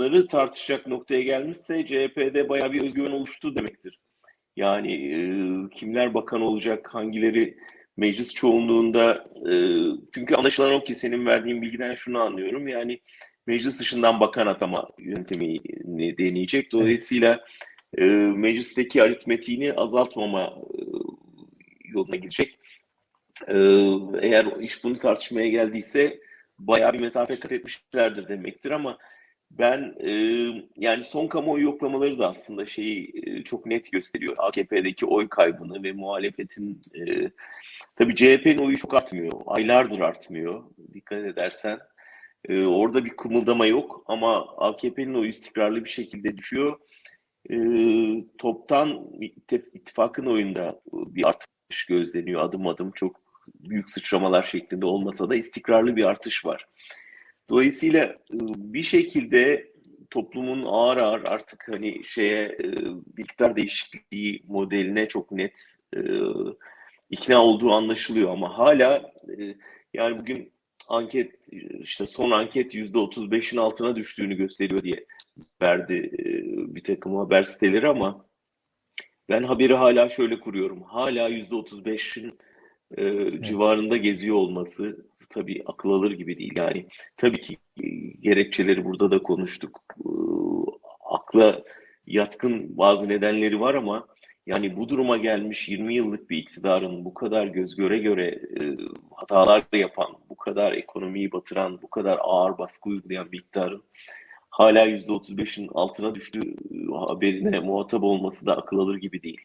bunları tartışacak noktaya gelmişse CHP'de bayağı bir özgüven oluştu demektir. Yani e, kimler bakan olacak, hangileri meclis çoğunluğunda e, çünkü anlaşılan o ki senin verdiğin bilgiden şunu anlıyorum. Yani meclis dışından bakan atama yöntemini deneyecek. Dolayısıyla e, meclisteki aritmetiğini azaltmama e, yoluna gidecek. E, eğer iş bunu tartışmaya geldiyse bayağı bir mesafe kat etmişlerdir demektir ama ben e, yani son kamuoyu yoklamaları da aslında şeyi e, çok net gösteriyor. AKP'deki oy kaybını ve muhalefetin e, tabii CHP'nin oyu çok artmıyor. Aylardır artmıyor. Dikkat edersen. E, orada bir kımıldama yok ama AKP'nin oyu istikrarlı bir şekilde düşüyor. E, toptan ittifakın oyunda bir artış gözleniyor adım adım. Çok büyük sıçramalar şeklinde olmasa da istikrarlı bir artış var. Dolayısıyla e, bir şekilde toplumun ağır ağır artık hani şeye e, bir iktidar değişikliği modeline çok net e, ikna olduğu anlaşılıyor ama hala yani bugün anket işte son anket yüzde otuz beşin altına düştüğünü gösteriyor diye verdi bir takım haber siteleri ama ben haberi hala şöyle kuruyorum. Hala yüzde otuz beşin civarında geziyor olması tabii akıl alır gibi değil. Yani tabii ki e, gerekçeleri burada da konuştuk. E, akla yatkın bazı nedenleri var ama yani bu duruma gelmiş 20 yıllık bir iktidarın bu kadar göz göre göre e, hatalar yapan, bu kadar ekonomiyi batıran, bu kadar ağır baskı uygulayan bir iktidarın hala %35'in altına düştüğü haberine muhatap olması da akıl alır gibi değil.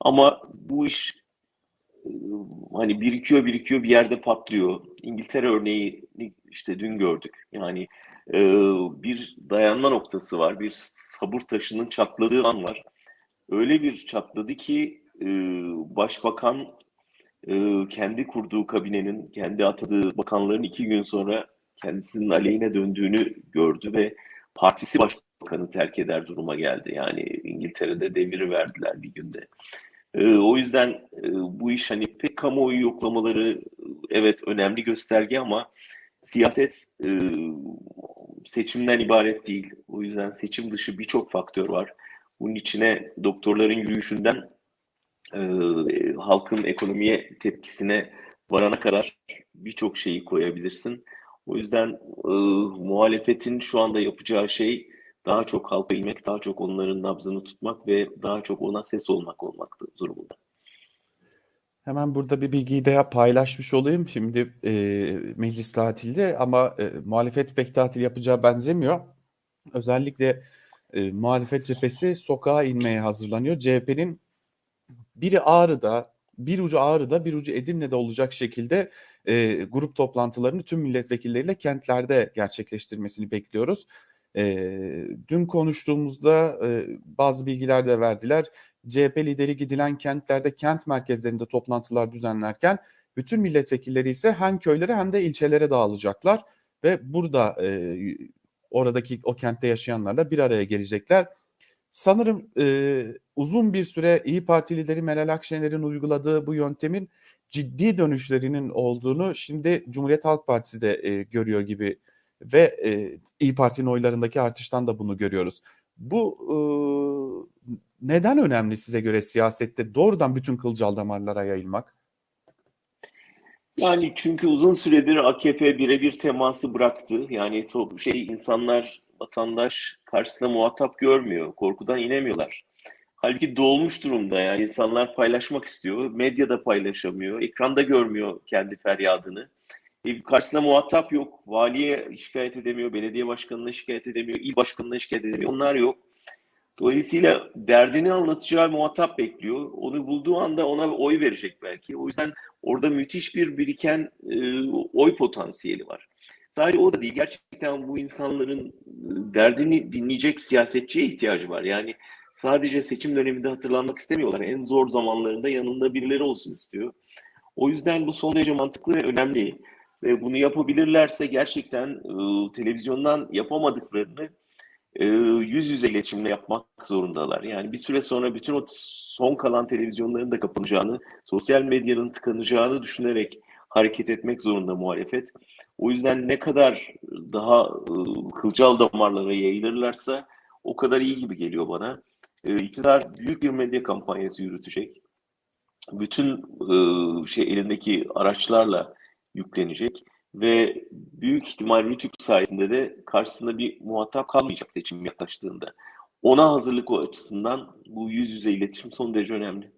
Ama bu iş hani birikiyor birikiyor bir yerde patlıyor. İngiltere örneği işte dün gördük. Yani e, bir dayanma noktası var. Bir sabır taşının çatladığı an var. Öyle bir çatladı ki e, başbakan e, kendi kurduğu kabinenin, kendi atadığı bakanların iki gün sonra kendisinin aleyhine döndüğünü gördü ve partisi başbakanı terk eder duruma geldi. Yani İngiltere'de deviri verdiler bir günde. E, o yüzden e, bu iş hani pek kamuoyu yoklamaları evet önemli gösterge ama siyaset e, seçimden ibaret değil. O yüzden seçim dışı birçok faktör var. Bunun içine doktorların yürüyüşünden e, halkın ekonomiye tepkisine varana kadar birçok şeyi koyabilirsin. O yüzden e, muhalefetin şu anda yapacağı şey daha çok halka inmek, daha çok onların nabzını tutmak ve daha çok ona ses olmak olmak durumunda. Hemen burada bir bilgiyi de paylaşmış olayım. Şimdi e, meclis tatilde ama e, muhalefet pek tatil yapacağı benzemiyor. Özellikle e, muhalefet cephesi sokağa inmeye hazırlanıyor. CHP'nin biri Ağrı'da, bir ucu Ağrı'da, bir ucu Edirne'de olacak şekilde e, grup toplantılarını tüm milletvekilleriyle kentlerde gerçekleştirmesini bekliyoruz. E, dün konuştuğumuzda e, bazı bilgiler de verdiler. CHP lideri gidilen kentlerde kent merkezlerinde toplantılar düzenlerken bütün milletvekilleri ise hem köylere hem de ilçelere dağılacaklar ve burada e, oradaki o kentte yaşayanlarla bir araya gelecekler. Sanırım e, uzun bir süre İyi Parti lideri Meral Akşener'in uyguladığı bu yöntemin ciddi dönüşlerinin olduğunu şimdi Cumhuriyet Halk Partisi de e, görüyor gibi ve e, İyi Parti'nin oylarındaki artıştan da bunu görüyoruz. Bu e, neden önemli size göre siyasette doğrudan bütün kılcal damarlara yayılmak? Yani çünkü uzun süredir AKP birebir teması bıraktı. Yani şey insanlar, vatandaş karşısında muhatap görmüyor. Korkudan inemiyorlar. Halbuki dolmuş durumda yani insanlar paylaşmak istiyor. Medyada paylaşamıyor. Ekranda görmüyor kendi feryadını. E, karşısında muhatap yok. Valiye şikayet edemiyor, belediye başkanına şikayet edemiyor, il başkanına şikayet edemiyor. Onlar yok. Dolayısıyla derdini anlatacağı muhatap bekliyor. Onu bulduğu anda ona oy verecek belki. O yüzden orada müthiş bir biriken e, oy potansiyeli var. Sadece o da değil. Gerçekten bu insanların e, derdini dinleyecek siyasetçiye ihtiyacı var. Yani sadece seçim döneminde hatırlanmak istemiyorlar. En zor zamanlarında yanında birileri olsun istiyor. O yüzden bu son derece mantıklı ve önemli. Ve bunu yapabilirlerse gerçekten e, televizyondan yapamadıklarını e, yüz yüze iletişimle yapmak zorundalar. Yani bir süre sonra bütün o son kalan televizyonların da kapanacağını, sosyal medyanın tıkanacağını düşünerek hareket etmek zorunda muhalefet. O yüzden ne kadar daha e, kılcal damarlara yayılırlarsa o kadar iyi gibi geliyor bana. E, iktidar büyük bir medya kampanyası yürütecek. Bütün e, şey elindeki araçlarla yüklenecek ve büyük ihtimal Rütük sayesinde de karşısında bir muhatap kalmayacak seçim yaklaştığında. Ona hazırlık o açısından bu yüz yüze iletişim son derece önemli.